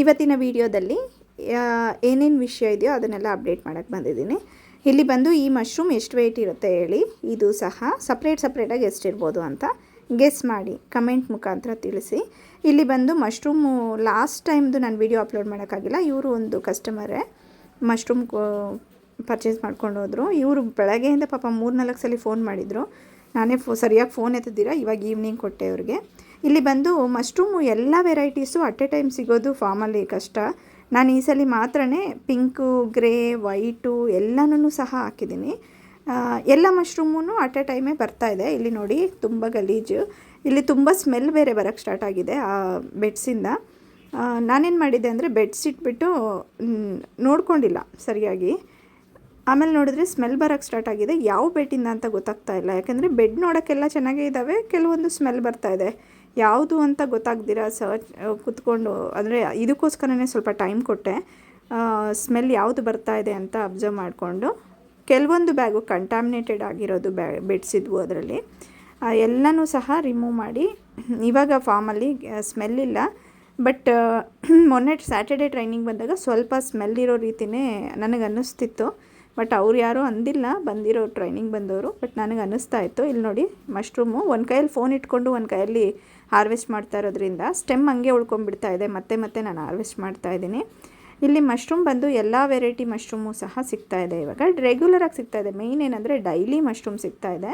ಇವತ್ತಿನ ವಿಡಿಯೋದಲ್ಲಿ ಏನೇನು ವಿಷಯ ಇದೆಯೋ ಅದನ್ನೆಲ್ಲ ಅಪ್ಡೇಟ್ ಮಾಡೋಕ್ಕೆ ಬಂದಿದ್ದೀನಿ. ಇಲ್ಲಿ ಬಂದು ಈ ಮಶ್ರೂಮ್ ಎಷ್ಟು ವೆಯ್ಟ್ ಇರುತ್ತೆ ಹೇಳಿ, ಇದು ಸಹ ಸಪ್ರೇಟ್ ಸಪ್ರೇಟಾಗಿ ಎಷ್ಟಿರ್ಬೋದು ಅಂತ ಗೆಸ್ ಮಾಡಿ ಕಮೆಂಟ್ ಮುಖಾಂತರ ತಿಳಿಸಿ. ಇಲ್ಲಿ ಬಂದು ಮಶ್ರೂಮು ಲಾಸ್ಟ್ ಟೈಮ್ದು ನಾನು ವಿಡಿಯೋ ಅಪ್ಲೋಡ್ ಮಾಡೋಕ್ಕಾಗಿಲ್ಲ, ಇವರು ಒಂದು ಕಸ್ಟಮರೇ ಮಶ್ರೂಮ್ ಪರ್ಚೇಸ್ ಮಾಡ್ಕೊಂಡು ಹೋದರು. ಇವರು ಬೆಳಗ್ಗೆಯಿಂದ ಪಾಪ ಮೂರು ನಾಲ್ಕು ಸಲ ಫೋನ್ ಮಾಡಿದರು. ನಾನೇ ಫೋ, ಸರಿಯಾಗಿ ಫೋನ್ ಎತ್ತಿದ್ದೀರಾ? ಇವಾಗ ಈವ್ನಿಂಗ್ ಕೊಟ್ಟೆ ಅವ್ರಿಗೆ. ಇಲ್ಲಿ ಬಂದು ಮಶ್ರೂಮು ಎಲ್ಲ ವೆರೈಟೀಸು ಅಟ್ ಎ ಟೈಮ್ ಸಿಗೋದು ಫಾರ್ಮಲ್ಲಿ ಕಷ್ಟ. ನಾನು ಈ ಸಲ ಮಾತ್ರನೇ ಪಿಂಕು, ಗ್ರೇ, ವೈಟು ಎಲ್ಲನೂ ಸಹ ಹಾಕಿದ್ದೀನಿ. ಎಲ್ಲ ಮಶ್ರೂಮೂ ಅಟ್ ಎ ಟೈಮೇ ಬರ್ತಾ ಇದೆ. ಇಲ್ಲಿ ನೋಡಿ ತುಂಬ ಗಲೀಜು. ಇಲ್ಲಿ ತುಂಬ ಸ್ಮೆಲ್ ಬೇರೆ ಬರೋಕ್ಕೆ ಸ್ಟಾರ್ಟ್ ಆಗಿದೆ ಆ ಬೆಡ್ಸಿಂದ. ನಾನೇನು ಮಾಡಿದ್ದೆ ಅಂದರೆ ಬೆಡ್ಸ್ ಇಟ್ಬಿಟ್ಟು ನೋಡ್ಕೊಂಡಿಲ್ಲ ಸರಿಯಾಗಿ. ಆಮೇಲೆ ನೋಡಿದ್ರೆ ಸ್ಮೆಲ್ ಬರೋಕ್ಕೆ ಸ್ಟಾರ್ಟ್ ಆಗಿದೆ. ಯಾವ ಬೆಡ್ಡಿಂದ ಅಂತ ಗೊತ್ತಾಗ್ತಾ ಇಲ್ಲ. ಯಾಕೆಂದರೆ ಬೆಡ್ ನೋಡೋಕ್ಕೆಲ್ಲ ಚೆನ್ನಾಗೇ ಇದ್ದಾವೆ. ಕೆಲವೊಂದು ಸ್ಮೆಲ್ ಬರ್ತಾ ಇದೆ. ಯಾವುದು ಅಂತ ಗೊತ್ತಾಗ್ದಿರ ಸರ್ಚ್ ಕುತ್ಕೊಂಡು, ಅಂದರೆ ಇದಕ್ಕೋಸ್ಕರನೇ ಸ್ವಲ್ಪ ಟೈಮ್ ಕೊಟ್ಟೆ. ಸ್ಮೆಲ್ ಯಾವುದು ಬರ್ತಾ ಇದೆ ಅಂತ ಅಬ್ಸರ್ವ್ ಮಾಡಿಕೊಂಡು, ಕೆಲವೊಂದು ಬ್ಯಾಗು ಕಂಟಾಮಿನೇಟೆಡ್ ಆಗಿರೋದು ಬ್ಯಾ ಬಿಡಿಸಿದ್ವು ಅದರಲ್ಲಿ. ಎಲ್ಲನೂ ಸಹ ರಿಮೂವ್ ಮಾಡಿ, ಇವಾಗ ಫಾರ್ಮಲ್ಲಿ ಸ್ಮೆಲ್ ಇಲ್ಲ. ಬಟ್ ಮೊನ್ನೆ ಸ್ಯಾಟರ್ಡೆ ಟ್ರೈನಿಂಗ್ ಬಂದಾಗ ಸ್ವಲ್ಪ ಸ್ಮೆಲ್ ಇರೋ ರೀತಿಯೇ ನನಗೆ ಅನ್ನಿಸ್ತಿತ್ತು ಬಟ್ ಅವ್ರು ಯಾರೂ ಅಂದಿಲ್ಲ, ಬಂದಿರೋ ಟ್ರೈನಿಂಗ್ ಬಂದವರು. ಬಟ್ ನನಗೆ ಅನ್ನಿಸ್ತಾ ಇತ್ತು. ಇಲ್ಲಿ ನೋಡಿ ಮಶ್ರೂಮು ಒಂದು ಕೈಯಲ್ಲಿ ಫೋನ್ ಇಟ್ಕೊಂಡು ಒಂದು ಕೈಯಲ್ಲಿ ಹಾರ್ವೆಸ್ಟ್ ಮಾಡ್ತಾ ಇರೋದ್ರಿಂದ ಸ್ಟೆಮ್ ಹಂಗೆ ಉಳ್ಕೊಂಡ್ಬಿಡ್ತಾ ಇದೆ. ಮತ್ತೆ ಮತ್ತೆ ನಾನು ಹಾರ್ವೆಸ್ಟ್ ಮಾಡ್ತಾ ಇದ್ದೀನಿ. ಇಲ್ಲಿ ಮಶ್ರೂಮ್ ಬಂದು ಎಲ್ಲ ವೆರೈಟಿ ಮಶ್ರೂಮು ಸಹ ಸಿಗ್ತಾ ಇದೆ ಇವಾಗ. ರೆಗ್ಯುಲರಾಗಿ ಸಿಗ್ತಾ ಇದೆ. ಮೇಯ್ನ್ ಏನಂದರೆ ಡೈಲಿ ಮಶ್ರೂಮ್ ಸಿಗ್ತಾ ಇದೆ.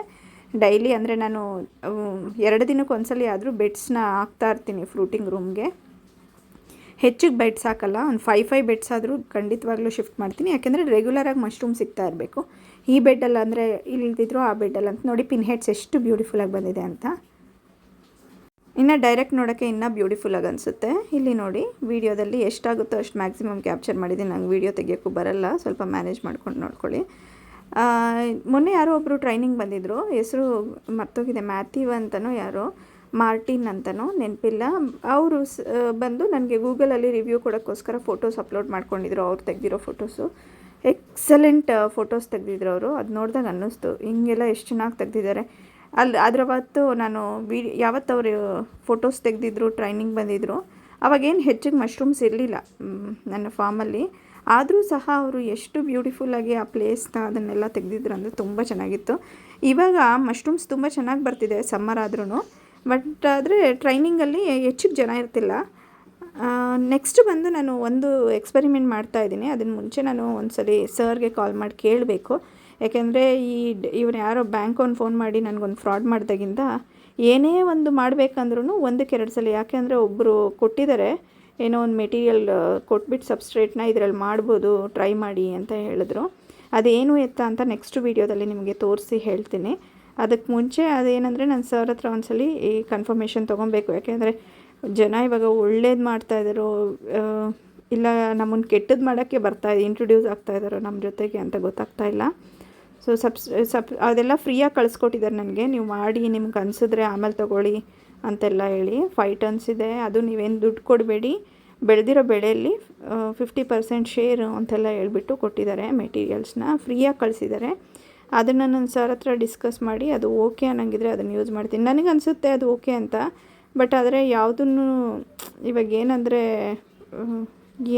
ಡೈಲಿ ಅಂದರೆ ನಾನು ಎರಡು ದಿನಕ್ಕೆ ಒಂದ್ಸಲಿ ಆದರೂ ಬೆಡ್ಸ್ನ ಹಾಕ್ತಾ ಇರ್ತೀನಿ ಫ್ರೂಟಿಂಗ್ ರೂಮ್ಗೆ ಹೆಚ್ಚಿಗೆ ಬೆಡ್ಸ್ ಹಾಕಲ್ಲ, ಒಂದು ಫೈವ್ ಫೈವ್ ಬೆಡ್ಸ್ ಆದರೂ ಖಂಡಿತವಾಗ್ಲೂ ಶಿಫ್ಟ್ ಮಾಡ್ತೀನಿ. ಯಾಕೆಂದರೆ ರೆಗ್ಯುಲರಾಗಿ ಮಶ್ರೂಮ್ ಸಿಗ್ತಾ ಇರಬೇಕು. ಈ ಬೆಡ್ಡಲ್ಲಿ ಅಂದರೆ ಇಲ್ದಿದ್ರು ಆ ಬೆಡ್ಡಲ್ಲಿ ಅಂತ ನೋಡಿ ಪಿನ್ ಹೆಡ್ಸ್ ಎಷ್ಟು ಬ್ಯೂಟಿಫುಲ್ಲಾಗಿ ಬಂದಿದೆ ಅಂತ. ಇನ್ನು ಡೈರೆಕ್ಟ್ ನೋಡೋಕ್ಕೆ ಇನ್ನೂ ಬ್ಯೂಟಿಫುಲ್ಲಾಗಿ ಅನಿಸುತ್ತೆ. ಇಲ್ಲಿ ನೋಡಿ, ವೀಡಿಯೋದಲ್ಲಿ ಎಷ್ಟಾಗುತ್ತೋ ಅಷ್ಟು ಮ್ಯಾಕ್ಸಿಮಮ್ ಕ್ಯಾಪ್ಚರ್ ಮಾಡಿದ್ದೀನಿ. ನಂಗೆ ವೀಡಿಯೋ ತೆಗಿಯೋಕ್ಕೂ ಬರಲ್ಲ, ಸ್ವಲ್ಪ ಮ್ಯಾನೇಜ್ ಮಾಡ್ಕೊಂಡು ನೋಡ್ಕೊಳ್ಳಿ. ಮೊನ್ನೆ ಯಾರೋ ಒಬ್ಬರು ಟ್ರೈನಿಂಗ್ ಬಂದಿದ್ದರು ಹೆಸರು ಮರ್ತೋಗಿದೆ ಮ್ಯಾಥ್ಯೂ ಅಂತಲೂ ಯಾರೋ. ಮಾರ್ಟಿನ್ ಅಂತನೋ ನೆನಪಿಲ್ಲ. ಅವರು ಬಂದು ನನಗೆ ಗೂಗಲಲ್ಲಿ ರಿವ್ಯೂ ಕೊಡೋಕ್ಕೋಸ್ಕರ ಫೋಟೋಸ್ ಅಪ್ಲೋಡ್ ಮಾಡ್ಕೊಂಡಿದ್ರು ಅವ್ರು ತೆಗೆದಿರೋ ಫೋಟೋಸು. ಎಕ್ಸಲೆಂಟ್ ಫೋಟೋಸ್ ತೆಗೆದಿದ್ರು ಅವರು. ಅದು ನೋಡಿದಾಗ ಅನ್ನಿಸ್ತು, ಹಿಂಗೆಲ್ಲ ಎಷ್ಟು ಚೆನ್ನಾಗಿ ತೆಗೆದಿದ್ದಾರೆ. ಅಲ್ಲಿ ಅದರ ಅವತ್ತು ನಾನು ವಿಡಿ, ಯಾವತ್ತು ಅವರು ಫೋಟೋಸ್ ತೆಗೆದಿದ್ರು, ಟ್ರೈನಿಂಗ್ ಬಂದಿದ್ದರು ಅವಾಗೇನು ಹೆಚ್ಚಿಗೆ ಮಶ್ರೂಮ್ಸ್ ಇರಲಿಲ್ಲ ನನ್ನ ಫಾರ್ಮಲ್ಲಿ. ಆದರೂ ಸಹ ಅವರು ಎಷ್ಟು ಬ್ಯೂಟಿಫುಲ್ಲಾಗಿ ಆ ಪ್ಲೇಸ್ನ ಅದನ್ನೆಲ್ಲ ತೆಗೆದಿದ್ರು ಅಂದರೆ ತುಂಬ ಚೆನ್ನಾಗಿತ್ತು. ಇವಾಗ ಮಶ್ರೂಮ್ಸ್ ತುಂಬ ಚೆನ್ನಾಗಿ ಬರ್ತಿದೆ ಸಮ್ಮರ್ ಆದ್ರೂ ಬಟ್ ಆದರೆ ಟ್ರೈನಿಂಗಲ್ಲಿ ಹೆಚ್ಚಿಗೆ ಜನ ಇರ್ತಿಲ್ಲ. ನೆಕ್ಸ್ಟ್ ಬಂದು ನಾನು ಒಂದು ಎಕ್ಸ್ಪೆರಿಮೆಂಟ್ ಮಾಡ್ತಾ ಇದ್ದೀನಿ. ಅದನ್ನು ಮುಂಚೆ ನಾನು ಒಂದ್ಸಲಿ ಸರ್ಗೆ ಕಾಲ್ ಮಾಡಿ ಕೇಳಬೇಕು. ಯಾಕೆಂದರೆ ಈ ಇವ್ರು ಯಾರೋ ಬ್ಯಾಂಕ್ ಒಂದು ಫೋನ್ ಮಾಡಿ ನನಗೊಂದು ಫ್ರಾಡ್ ಮಾಡಿದಾಗಿಂದ ಏನೇ ಒಂದು ಮಾಡಬೇಕಂದ್ರೂ ಒಂದಕ್ಕೆ ಎರಡು ಸಲ. ಯಾಕೆಂದರೆ ಒಬ್ಬರು ಕೊಟ್ಟಿದ್ದಾರೆ ಏನೋ ಒಂದು ಮೆಟೀರಿಯಲ್ ಕೊಟ್ಬಿಟ್ಟು ಸಬ್ಸ್ಟ್ರೇಟ್ನ ಇದರಲ್ಲಿ ಮಾಡ್ಬೋದು ಟ್ರೈ ಮಾಡಿ ಅಂತ ಹೇಳಿದ್ರು. ಅದೇನು ಎತ್ತ ಅಂತ ನೆಕ್ಸ್ಟ್ ವೀಡಿಯೋದಲ್ಲಿ ನಿಮಗೆ ತೋರಿಸಿ ಹೇಳ್ತೀನಿ. ಅದಕ್ಕೆ ಮುಂಚೆ ಅದೇನಂದರೆ ನಾನು ಸರ್ ಹತ್ರ ಒಂದ್ಸಲಿ ಈ ಕನ್ಫರ್ಮೇಷನ್ ತೊಗೊಬೇಕು ಯಾಕೆಂದರೆ ಜನ ಇವಾಗ ಒಳ್ಳೇದು ಮಾಡ್ತಾ ಇಲ್ಲ ನಮ್ಮನ್ನು ಕೆಟ್ಟದ್ದು ಮಾಡೋಕ್ಕೆ ಬರ್ತಾ ಇಂಟ್ರೊಡ್ಯೂಸ್ ಆಗ್ತಾ ಇದ್ದಾರೋ ನಮ್ಮ ಜೊತೆಗೆ ಅಂತ ಗೊತ್ತಾಗ್ತಾ ಇಲ್ಲ. ಸೊ ಸಬ್ಸ್ ಸಬ್ ಅದೆಲ್ಲ ಫ್ರೀಯಾಗಿ ಕಳಿಸ್ಕೊಟ್ಟಿದ್ದಾರೆ ನನಗೆ. ನೀವು ಮಾಡಿ, ನಿಮ್ಗೆ ಅನಿಸಿದ್ರೆ ಆಮೇಲೆ ತೊಗೊಳ್ಳಿ ಅಂತೆಲ್ಲ ಹೇಳಿ. ಫೈವ್ ಟನ್ಸ್ ಇದೆ. ಅದು ನೀವೇನು ದುಡ್ಡು ಕೊಡಬೇಡಿ. ಬೆಳೆದಿರೋ ಬೆಳೆಯಲ್ಲಿ ಫಿಫ್ಟಿ ಪರ್ಸೆಂಟ್ ಶೇರು ಅಂತೆಲ್ಲ ಹೇಳ್ಬಿಟ್ಟು ಕೊಟ್ಟಿದ್ದಾರೆ ಮೆಟೀರಿಯಲ್ಸ್ನ ಫ್ರೀಯಾಗಿ ಕಳಿಸಿದ್ದಾರೆ. ಅದನ್ನು ನನ್ನ ಸರ್ ಹತ್ರ ಡಿಸ್ಕಸ್ ಮಾಡಿ ಅದು ಓಕೆ ಅನ್ನಂಗಿದ್ರೆ ಅದನ್ನು ಯೂಸ್ ಮಾಡ್ತೀನಿ. ನನಗೆ ಅನಿಸುತ್ತೆ ಅದು ಓಕೆ ಅಂತ ಬಟ್ ಆದರೆ ಯಾವುದನ್ನು, ಇವಾಗ ಏನಂದರೆ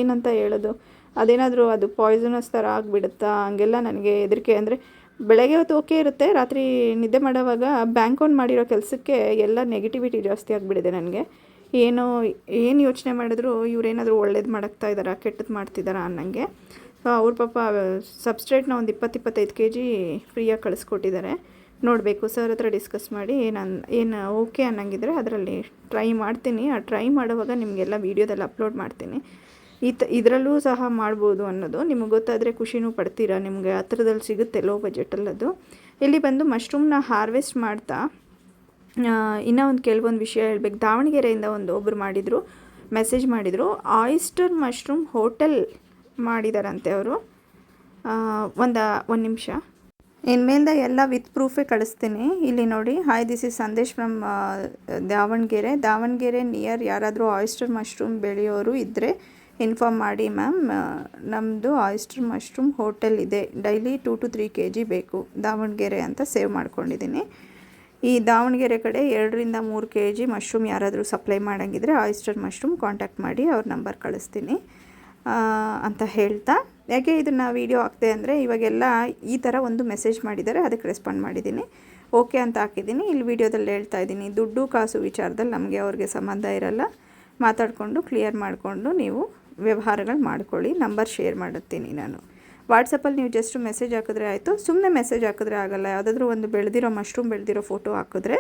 ಏನಂತ ಹೇಳೋದು? ಅದೇನಾದರೂ ಅದು ಪಾಯ್ಸನಸ್ ಥರ ಆಗಿಬಿಡುತ್ತಾ? ಹಂಗೆಲ್ಲ ನನಗೆ ಹೆದರಿಕೆ. ಅಂದರೆ ಬೆಳಗ್ಗೆ ಹೊತ್ತು ಓಕೆ ಇರುತ್ತೆ, ರಾತ್ರಿ ನಿದ್ದೆ ಮಾಡೋವಾಗ ಬ್ಯಾಂಕ್ ಆನ್ ಮಾಡಿರೋ ಕೆಲಸಕ್ಕೆ ಎಲ್ಲ ನೆಗೆಟಿವಿಟಿ ಜಾಸ್ತಿ ಆಗಿಬಿಡಿದೆ ನನಗೆ. ಏನೋ, ಏನು ಯೋಚನೆ ಮಾಡಿದ್ರು ಇವರೇನಾದರೂ ಒಳ್ಳೇದು ಮಾಡಾಕ್ತಾ ಇದ್ದಾರಾ ಕೆಟ್ಟದ್ದು ಮಾಡ್ತಿದ್ದಾರಾ ಅನ್ನಂಗೆ. ಅವ್ರ ಪಾಪ ಸಬ್ಸ್ಟ್ರೇಟ್ನ ಒಂದು ಇಪ್ಪತ್ತು ಇಪ್ಪತ್ತೈದು ಕೆ ಜಿ ಫ್ರೀಯಾಗಿ ಕಳಿಸ್ಕೊಟ್ಟಿದ್ದಾರೆ ನೋಡಬೇಕು ಸರ್ ಹತ್ರ ಡಿಸ್ಕಸ್ ಮಾಡಿ ಏನು ಏನು ಓಕೆ ಅನ್ನಂಗಿದ್ರೆ ಅದರಲ್ಲಿ ಟ್ರೈ ಮಾಡ್ತೀನಿ. ಆ ಟ್ರೈ ಮಾಡುವಾಗ ನಿಮಗೆಲ್ಲ ವೀಡಿಯೋದಲ್ಲಿ ಅಪ್ಲೋಡ್ ಮಾಡ್ತೀನಿ. ಈ ತ ಇದರಲ್ಲೂ ಸಹ ಮಾಡ್ಬೋದು ಅನ್ನೋದು. ನಿಮಗೆ ಗೊತ್ತಾದರೆ ಖುಷಿನೂ ಪಡ್ತೀರಾ? ನಿಮಗೆ ಹತ್ರದಲ್ಲಿ ಸಿಗುತ್ತೆ ಲೋ ಬಜೆಟಲ್ಲದು ಇಲ್ಲಿ ಬಂದು ಮಶ್ರೂಮ್ನ ಹಾರ್ವೆಸ್ಟ್ ಮಾಡ್ತಾ ಇನ್ನೂ ಒಂದು ಕೆಲವೊಂದು ವಿಷಯ ಹೇಳ್ಬೇಕು. ದಾವಣಗೆರೆಯಿಂದ ಒಂದು ಒಬ್ಬರು ಮಾಡಿದರು ಮೆಸೇಜ್ ಮಾಡಿದರು ಆಯಿಸ್ಟರ್ ಮಶ್ರೂಮ್ ಹೋಟೆಲ್ ಮಾಡಿದಾರಂತೆ ಅವರು. ಒಂದು ಒಂದು ನಿಮಿಷ. ಇನ್ಮೇಲಿಂದ ಎಲ್ಲ ವಿತ್ ಪ್ರೂಫೇ ಕಳಿಸ್ತೀನಿ. ಇಲ್ಲಿ ನೋಡಿ hi this is Sandesh from Davanagere. Davanagere near ಯಾರಾದರೂ ಆಯಿಸ್ಟರ್ ಮಶ್ರೂಮ್ ಬೆಳೆಯೋರು ಇದ್ದರೆ ಇನ್ಫಾರ್ಮ್ ಮಾಡಿ ಮ್ಯಾಮ್ ನಮ್ಮದು ಆಯಿಸ್ಟರ್ ಮಶ್ರೂಮ್ ಹೋಟೆಲ್ ಇದೆ. Daily two to three K G ಬೇಕು. ದಾವಣಗೆರೆ ಅಂತ ಸೇವ್ ಮಾಡ್ಕೊಂಡಿದ್ದೀನಿ ಈ ದಾವಣಗೆರೆ ಕಡೆ ಎರಡರಿಂದ ಮೂರು ಕೆ ಜಿ ಮಶ್ರೂಮ್ ಯಾರಾದರೂ ಸಪ್ಲೈ ಮಾಡೋಂಗಿದ್ರೆ ಆಯಿಸ್ಟರ್ ಮಶ್ರೂಮ್ ಕಾಂಟ್ಯಾಕ್ಟ್ ಮಾಡಿ ಅವ್ರ ನಂಬರ್ ಕಳಿಸ್ತೀನಿ. ಅಂತ ಹೇಳ್ತಾ ಯಾಕೆ ಇದನ್ನು ವೀಡಿಯೋ ಹಾಕ್ತೆ ಅಂದರೆ ಇವಾಗೆಲ್ಲ ಈ ಥರ ಒಂದು ಮೆಸೇಜ್ ಮಾಡಿದ್ದಾರೆ, ಅದಕ್ಕೆ ರೆಸ್ಪಾಂಡ್ ಮಾಡಿದ್ದೀನಿ. ಓಕೆ ಅಂತ ಹಾಕಿದ್ದೀನಿ. ಇಲ್ಲಿ ವೀಡಿಯೋದಲ್ಲಿ ಹೇಳ್ತಾ ಇದ್ದೀನಿ, ದುಡ್ಡು ಕಾಸು ವಿಚಾರದಲ್ಲಿ ನಮಗೆ ಅವ್ರಿಗೆ ಸಂಬಂಧ ಇರಲ್ಲ. ಮಾತಾಡಿಕೊಂಡು ಕ್ಲಿಯರ್ ಮಾಡಿಕೊಂಡು ನೀವು ವ್ಯವಹಾರಗಳು ಮಾಡ್ಕೊಳ್ಳಿ ನಂಬರ್ ಶೇರ್ ಮಾಡುತ್ತೀನಿ ನಾನು. ವಾಟ್ಸಪ್ಪಲ್ಲಿ ನೀವು ಜಸ್ಟ್ ಮೆಸೇಜ್ ಹಾಕಿದ್ರೆ ಆಯಿತು. ಸುಮ್ಮನೆ ಮೆಸೇಜ್ ಹಾಕಿದ್ರೆ ಆಗಲ್ಲ. ಯಾವುದಾದ್ರೂ ಒಂದು ಬೆಳೆದಿರೋ ಮಶ್ರೂಮ್ ಬೆಳೆದಿರೋ ಫೋಟೋ ಹಾಕಿದ್ರೆ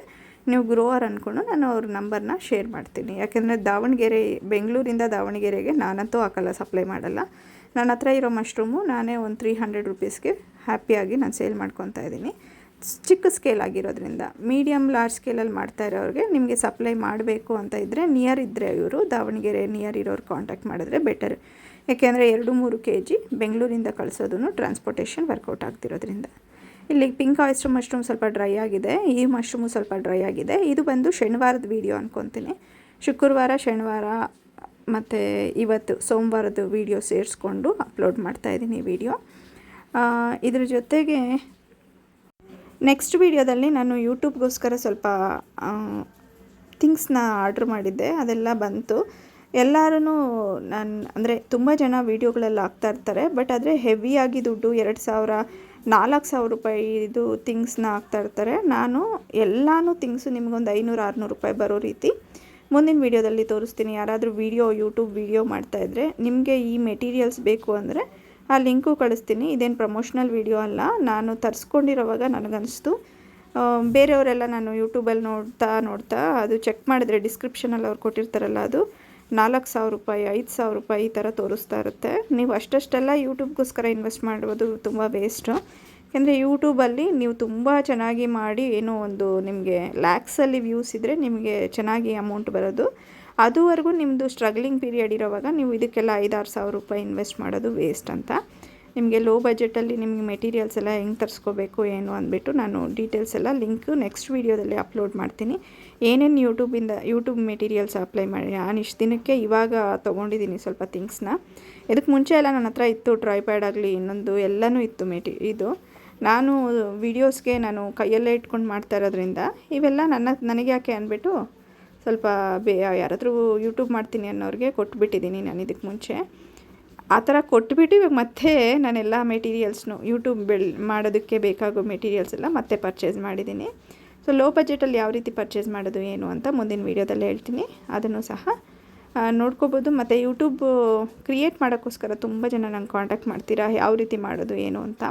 ನೀವು ಗ್ರೋವರ್ ಅಂದ್ಕೊಂಡು ನಾನು ಅವ್ರ ನಂಬರ್ನ ಶೇರ್ ಮಾಡ್ತೀನಿ. ಯಾಕೆಂದರೆ ದಾವಣಗೆರೆ, ಬೆಂಗಳೂರಿಂದ ದಾವಣಗೆರೆಗೆ ನಾನಂತೂ ಹಾಕಲ್ಲ ಸಪ್ಲೈ ಮಾಡಲ್ಲ. ನನ್ನ ಹತ್ರ ಇರೋ ಮಶ್ರೂಮು ನಾನೇ ಒಂದು ತ್ರೀ ಹಂಡ್ರೆಡ್ ರುಪೀಸ್ಗೆ ಹ್ಯಾಪಿಯಾಗಿ ನಾನು ಸೇಲ್ ಮಾಡ್ಕೊತಾ ಇದ್ದೀನಿ. ಚಿಕ್ಕ ಸ್ಕೇಲ್ ಆಗಿರೋದ್ರಿಂದ ಮೀಡಿಯಮ್ ಲಾರ್ಜ್ ಸ್ಕೇಲಲ್ಲಿ ಮಾಡ್ತಾ ಇರೋರಿಗೆ ನಿಮಗೆ ಸಪ್ಲೈ ಮಾಡಬೇಕು ಅಂತ ಇದ್ದರೆ ನಿಯರ್ ಇದ್ದರೆ ಇವರು ದಾವಣಗೆರೆ ನಿಯರ್ ಇರೋರು ಕಾಂಟ್ಯಾಕ್ಟ್ ಮಾಡಿದ್ರೆ ಬೆಟರ್ ಯಾಕೆಂದರೆ ಎರಡು ಮೂರು ಕೆ ಜಿ ಬೆಂಗಳೂರಿಂದ ಕಳಿಸೋದು ಟ್ರಾನ್ಸ್ಪೋರ್ಟೇಷನ್ ವರ್ಕೌಟ್ ಆಗ್ತಿರೋದ್ರಿಂದ. ಇಲ್ಲಿ ಪಿಂಕ್ ಆಯಿಸ್ಟರ್ ಮಶ್ರೂಮ್ ಸ್ವಲ್ಪ ಡ್ರೈ ಆಗಿದೆ, ಈ ಮಶ್ರೂಮು ಸ್ವಲ್ಪ ಡ್ರೈ ಆಗಿದೆ. ಇದು ಬಂದು ಶನಿವಾರದ ವೀಡಿಯೋ ಅಂದ್ಕೊತೀನಿ ಶುಕ್ರವಾರ, ಶನಿವಾರ ಮತ್ತು ಇವತ್ತು ಸೋಮವಾರದ ವೀಡಿಯೋ ಸೇರಿಸ್ಕೊಂಡು ಅಪ್ಲೋಡ್ ಮಾಡ್ತಾಯಿದ್ದೀನಿ ವಿಡಿಯೋ ಇದ್ರ ಜೊತೆಗೆ ನೆಕ್ಸ್ಟ್ ವೀಡಿಯೋದಲ್ಲಿ ನಾನು ಯೂಟ್ಯೂಬ್ಗೋಸ್ಕರ ಸ್ವಲ್ಪ ಥಿಂಗ್ಸ್ನ ಆರ್ಡ್ರ್ ಮಾಡಿದ್ದೆ. ಅದೆಲ್ಲ ಬಂತು. ಎಲ್ಲರೂ ನಾನು, ಅಂದರೆ ತುಂಬ ಜನ ವೀಡಿಯೋಗಳೆಲ್ಲ ಹಾಕ್ತಾ ಇರ್ತಾರೆ ಬಟ್ ಆದರೆ ಹೆವಿಯಾಗಿ ದುಡ್ಡು ಎರಡು ಸಾವಿರ ನಾಲ್ಕು ಸಾವಿರ ರೂಪಾಯಿ ಇದು ಥಿಂಗ್ಸ್ನ ಹಾಕ್ತಾ ಇರ್ತಾರೆ. ನಾನು ಎಲ್ಲನೂ ಥಿಂಗ್ಸು ನಿಮಗೊಂದು ಐನೂರು, ಆರುನೂರು ರೂಪಾಯಿ ಬರೋ ರೀತಿ ಮುಂದಿನ ವೀಡಿಯೋದಲ್ಲಿ ತೋರಿಸ್ತೀನಿ. ಯಾರಾದರೂ ವೀಡಿಯೋ, ಯೂಟ್ಯೂಬ್ ವೀಡಿಯೋ ಮಾಡ್ತಾಯಿದ್ರೆ ನಿಮಗೆ ಈ ಮೆಟೀರಿಯಲ್ಸ್ ಬೇಕು ಅಂದರೆ ಆ ಲಿಂಕು ಕಳಿಸ್ತೀನಿ. ಇದೇನು ಪ್ರಮೋಷ್ನಲ್ ವೀಡಿಯೋ ಅಲ್ಲ. ನಾನು ತರಿಸ್ಕೊಂಡಿರೋವಾಗ ನನಗನ್ನಿಸ್ತು ಬೇರೆಯವರೆಲ್ಲ ನಾನು ಯೂಟ್ಯೂಬಲ್ಲಿ ನೋಡ್ತಾ ನೋಡ್ತಾ ಅದು ಚೆಕ್ ಮಾಡಿದ್ರೆ ಡಿಸ್ಕ್ರಿಪ್ಷನಲ್ಲಿ ಅವ್ರು ಕೊಟ್ಟಿರ್ತಾರಲ್ಲ ಅದು. ನಾಲ್ಕು ಸಾವಿರ ರೂಪಾಯಿ, ಐದು ಸಾವಿರ ರೂಪಾಯಿ ಈ ಥರ ತೋರಿಸ್ತಾ ಇರುತ್ತೆ. ನೀವು ಅಷ್ಟಷ್ಟೆಲ್ಲ ಯೂಟ್ಯೂಬ್ಗೋಸ್ಕರ ಇನ್ವೆಸ್ಟ್ ಮಾಡೋದು ತುಂಬ ವೇಸ್ಟು ಯಾಕೆಂದರೆ ಯೂಟ್ಯೂಬಲ್ಲಿ ನೀವು ತುಂಬ ಚೆನ್ನಾಗಿ ಮಾಡಿ ಏನೋ ಒಂದು ನಿಮಗೆ ಲ್ಯಾಕ್ಸಲ್ಲಿ ವ್ಯೂಸ್ ಇದ್ದರೆ ನಿಮಗೆ ಚೆನ್ನಾಗಿ ಅಮೌಂಟ್ ಬರೋದು. ಅದುವರೆಗೂ ನಿಮ್ಮದು ಸ್ಟ್ರಗ್ಲಿಂಗ್ ಪೀರಿಯಡ್ ಇರೋವಾಗ ನೀವು ಇದಕ್ಕೆಲ್ಲ ಐದಾರು ಸಾವಿರ ರೂಪಾಯಿ ಇನ್ವೆಸ್ಟ್ ಮಾಡೋದು ವೇಸ್ಟ್ ಅಂತ. ನಿಮಗೆ ಲೋ ಬಜೆಟಲ್ಲಿ ನಿಮಗೆ ಮೆಟೀರಿಯಲ್ಸ್ ಎಲ್ಲ ಹೆಂಗೆ ತರಿಸ್ಕೋಬೇಕು, ಏನು ಅಂದ್ಬಿಟ್ಟು ನಾನು ಡೀಟೇಲ್ಸ್ ಎಲ್ಲ ಲಿಂಕ್ ನೆಕ್ಸ್ಟ್ ವೀಡಿಯೋದಲ್ಲಿ ಅಪ್ಲೋಡ್ ಮಾಡ್ತೀನಿ. ಏನೇನು ಯೂಟ್ಯೂಬಿಂದ ಯೂಟ್ಯೂಬ್ ಮೆಟೀರಿಯಲ್ಸ್ ಅಪ್ಲೈ ಮಾಡಿ, ನಾನು ಇಷ್ಟು ದಿನಕ್ಕೆ ಇವಾಗ ತೊಗೊಂಡಿದ್ದೀನಿ ಸ್ವಲ್ಪ ಥಿಂಗ್ಸ್ನ ಇದಕ್ಕೆ ಮುಂಚೆ ಎಲ್ಲ ನನ್ನ ಹತ್ರ ಇತ್ತು ಟ್ರೈಪ್ಯಾಡ್ ಆಗಲಿ ಇನ್ನೊಂದು ಎಲ್ಲನೂ ಇತ್ತು ಮೆಟಿ ಇದು. ನಾನು ವೀಡಿಯೋಸ್ಗೆ ನಾನು ಕೈಯಲ್ಲೇ ಇಟ್ಕೊಂಡು ಮಾಡ್ತಾ ಇರೋದ್ರಿಂದ ಇವೆಲ್ಲ ನನ್ನ, ನನಗೆ ಯಾಕೆ ಅಂದ್ಬಿಟ್ಟು ಸ್ವಲ್ಪ ಬೇ, ಯಾರಾದರೂ ಯೂಟ್ಯೂಬ್ ಮಾಡ್ತೀನಿ ಅನ್ನೋರಿಗೆ ಕೊಟ್ಬಿಟ್ಟಿದ್ದೀನಿ ನಾನು ಇದಕ್ಕೆ ಮುಂಚೆ. ಆ ಥರ ಕೊಟ್ಬಿಟ್ಟು ಇವಾಗ ಮತ್ತೆ ನಾನೆಲ್ಲ ಮೆಟೀರಿಯಲ್ಸ್ನು ಯೂಟ್ಯೂಬ್ ಬೆಳ್, ಮಾಡೋದಕ್ಕೆ ಬೇಕಾಗೋ ಮೆಟೀರಿಯಲ್ಸ್ ಎಲ್ಲ ಮತ್ತೆ ಪರ್ಚೇಸ್ ಮಾಡಿದ್ದೀನಿ. ಸೊ ಲೋ ಬಜೆಟಲ್ಲಿ ಯಾವ ರೀತಿ ಪರ್ಚೇಸ್ ಮಾಡೋದು ಏನು ಅಂತ ಮುಂದಿನ ವೀಡಿಯೋದಲ್ಲಿ ಹೇಳ್ತೀನಿ. ಅದನ್ನು ಸಹ ನೋಡ್ಕೋಬೋದು. ಮತ್ತು ಯೂಟ್ಯೂಬ್ ಕ್ರಿಯೇಟ್ ಮಾಡೋಕ್ಕೋಸ್ಕರ ತುಂಬ ಜನ ನಂಗೆ ಕಾಂಟ್ಯಾಕ್ಟ್ ಮಾಡ್ತೀರಾ, ಯಾವ ರೀತಿ ಮಾಡೋದು ಏನು ಅಂತ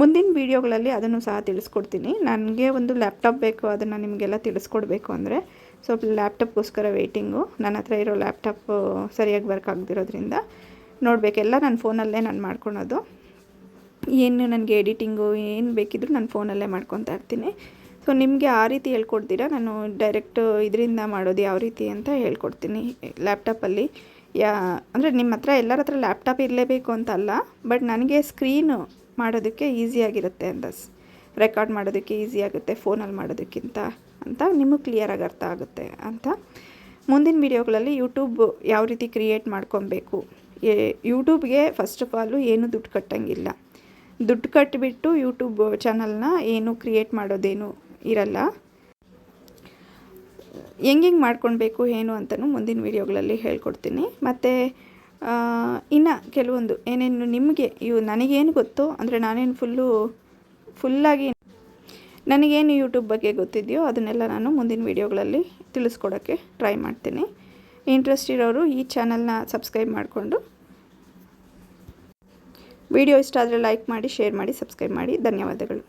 ಮುಂದಿನ ವೀಡಿಯೋಗಳಲ್ಲಿ ಅದನ್ನು ಸಹ ತಿಳಿಸ್ಕೊಡ್ತೀನಿ. ನನಗೆ ಒಂದು ಲ್ಯಾಪ್ಟಾಪ್ ಬೇಕು, ಅದನ್ನು ನಿಮಗೆಲ್ಲ ತಿಳಿಸ್ಕೊಡ್ಬೇಕು ಅಂದರೆ, ಸ್ವಲ್ಪ ಲ್ಯಾಪ್ಟಾಪ್ಗೋಸ್ಕರ ವೆಯ್ಟಿಂಗು ನನ್ನ ಹತ್ರ ಇರೋ ಲ್ಯಾಪ್ಟಾಪು ಸರಿಯಾಗಿ ವರ್ಕ್ ಆಗದಿರೋದ್ರಿಂದ ನೋಡಬೇಕೆಲ್ಲ ನಾನು ಫೋನಲ್ಲೇ ನಾನು ಮಾಡ್ಕೊಳೋದು. ಏನು ನನಗೆ ಎಡಿಟಿಂಗು ಏನು ಬೇಕಿದ್ರೂ ನಾನು ಫೋನಲ್ಲೇ ಮಾಡ್ಕೊತಾ ಇರ್ತೀನಿ. ಸೊ ನಿಮಗೆ ಆ ರೀತಿ ಹೇಳ್ಕೊಡ್ತೀರಾ? ನಾನು ಡೈರೆಕ್ಟ್ ಇದರಿಂದ ಮಾಡೋದು ಯಾವ ರೀತಿ ಅಂತ ಹೇಳ್ಕೊಡ್ತೀನಿ. ಲ್ಯಾಪ್ಟಾಪಲ್ಲಿ ಯಾ, ಅಂದರೆ ನಿಮ್ಮ ಹತ್ರ ಎಲ್ಲರ ಹತ್ರ ಲ್ಯಾಪ್ಟಾಪ್ ಇರಲೇಬೇಕು ಅಂತ ಅಲ್ಲ ಬಟ್ ನನಗೆ ಸ್ಕ್ರೀನು ಮಾಡೋದಕ್ಕೆ ಈಸಿಯಾಗಿರುತ್ತೆ ಅಂತ. ರೆಕಾರ್ಡ್ ಮಾಡೋದಕ್ಕೆ ಈಸಿ ಆಗುತ್ತೆ, ಫೋನಲ್ಲಿ ಮಾಡೋದಕ್ಕಿಂತ ಅಂತ ನಿಮಗೆ ಕ್ಲಿಯರಾಗಿ ಅರ್ಥ ಆಗುತ್ತೆ ಅಂತ. ಮುಂದಿನ ವೀಡಿಯೋಗಳಲ್ಲಿ ಯೂಟ್ಯೂಬ್ ಯಾವ ರೀತಿ ಕ್ರಿಯೇಟ್ ಮಾಡ್ಕೊಬೇಕು? ಯೂಟ್ಯೂಬ್ಗೆ ಫಸ್ಟ್ ಆಫ್ ಆಲು ಏನು ದುಡ್ಡು ಕಟ್ಟಂಗಿಲ್ಲ. ದುಡ್ಡು ಕಟ್ಟಿಬಿಟ್ಟು ಯೂಟ್ಯೂಬ್ ಚಾನಲ್ನ ಏನು ಕ್ರಿಯೇಟ್ ಮಾಡೋದೇನು ಇರಲ್ಲ. ಹೆಂಗೆ ಮಾಡ್ಕೊಳ್ಬೇಕು ಏನು ಅಂತಲೂ ಮುಂದಿನ ವೀಡಿಯೋಗಳಲ್ಲಿ ಹೇಳ್ಕೊಡ್ತೀನಿ. ಮತ್ತು ಇನ್ನು ಕೆಲವೊಂದು ಏನೇನು ನಿಮಗೆ ಇವು ನನಗೇನು ಗೊತ್ತೋ, ಅಂದರೆ ನಾನೇನು ಫುಲ್ಲು ಫುಲ್ಲಾಗಿ ನನಗೇನು ಯೂಟ್ಯೂಬ್ ಬಗ್ಗೆ ಗೊತ್ತಿದೆಯೋ ಅದನ್ನೆಲ್ಲ ನಾನು ಮುಂದಿನ ವೀಡಿಯೋಗಳಲ್ಲಿ ತಿಳಿಸ್ಕೊಡೋಕ್ಕೆ ಟ್ರೈ ಮಾಡ್ತೀನಿ. ಇಂಟ್ರೆಸ್ಟ್ ಇರೋರು ಈ ಚಾನಲ್ನ ಸಬ್ಸ್ಕ್ರೈಬ್ ಮಾಡಿಕೊಂಡು. ವಿಡಿಯೋ ಇಷ್ಟ ಆದರೆ ಲೈಕ್ ಮಾಡಿ ಶೇರ್ ಮಾಡಿ ಸಬ್ಸ್ಕ್ರೈಬ್ ಮಾಡಿ. ಧನ್ಯವಾದಗಳು.